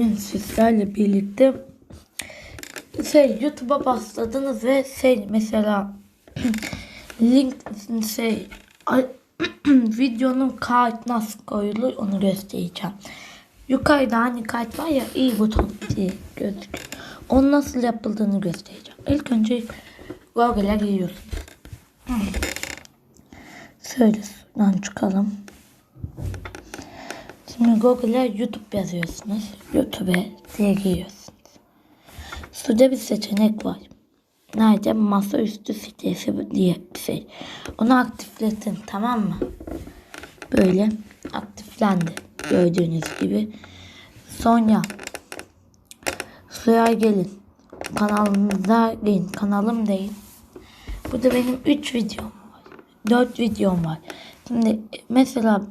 Bugün sizlerle birlikte şey YouTube'a başladınız ve şey mesela link şey videonun kayıt nasıl koyulur onu göstereceğim. Yukarıda hani kayıt var ya iyi buton diye gözüküyor. Onun nasıl yapıldığını göstereceğim. İlk önce Google'a giriyorsunuz. Şöyle şuradan çıkalım. Şimdi Google'a YouTube yazıyorsunuz. YouTube'e diye giriyorsunuz. Şurada bir seçenek var. Nerede? Masaüstü sitesi diye bir şey. Onu aktifletin tamam mı? Böyle aktiflendi. Gördüğünüz gibi. Sonra şuraya gelin. Kanalımıza gelin. Kanalım değil. Burada benim 3 videom var. 4 videom var. Şimdi mesela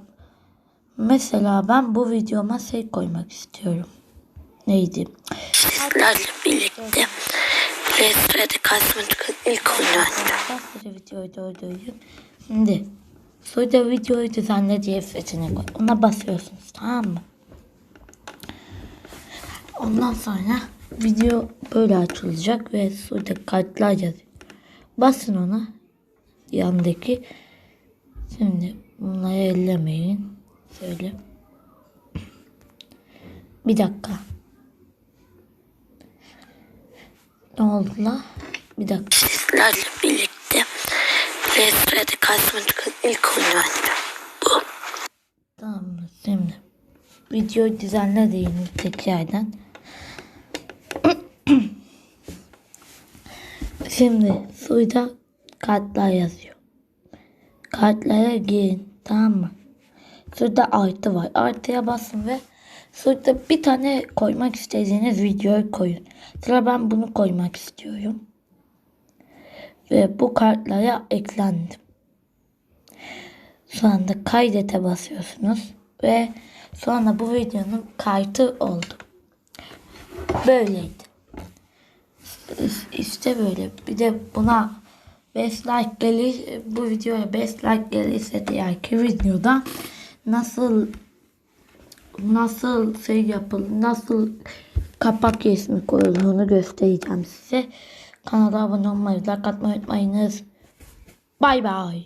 Mesela ben bu videoma şey koymak istiyorum. Neydi? Sizlerle birlikte Resrede Kasmıncık'ın ilk oyunu. Sonra videoyu durdurayım. Şimdi şurada videoyu düzenle diye seçenek var. Ona basıyorsunuz tamam mı? Ondan sonra video böyle açılacak ve şurada kartlar yazıyor. Basın ona yandaki. Şimdi bunları ellemeyin. Şöyle. Bir dakika. Ne oldu la? Bir dakika. Sizlerle birlikte Resrede Kasmıncık'ın ilk oyunu oynadım. Bu. Tamam? Şimdi videoyu düzenle diyeyim tekrardan. Şimdi suyda kartlar yazıyor. Kartlara girin tamam mı? Şurada artı var. Artıya basın ve şurada bir tane koymak istediğiniz videoyu koyun. Sıra ben bunu koymak istiyorum. Ve bu kartlara eklendim. Sonra da kaydete basıyorsunuz ve sonra bu videonun kaydı oldu. Böyleydi. İşte böyle. Bir de buna 5 like gelir, bu videoya 5 like gelirse diğerki videoda nasıl nasıl şey yapılır, nasıl kapak resmi koyulduğunu göstereceğim size. Kanala abone olmayı, like atmayı unutmayınız. Bay bay.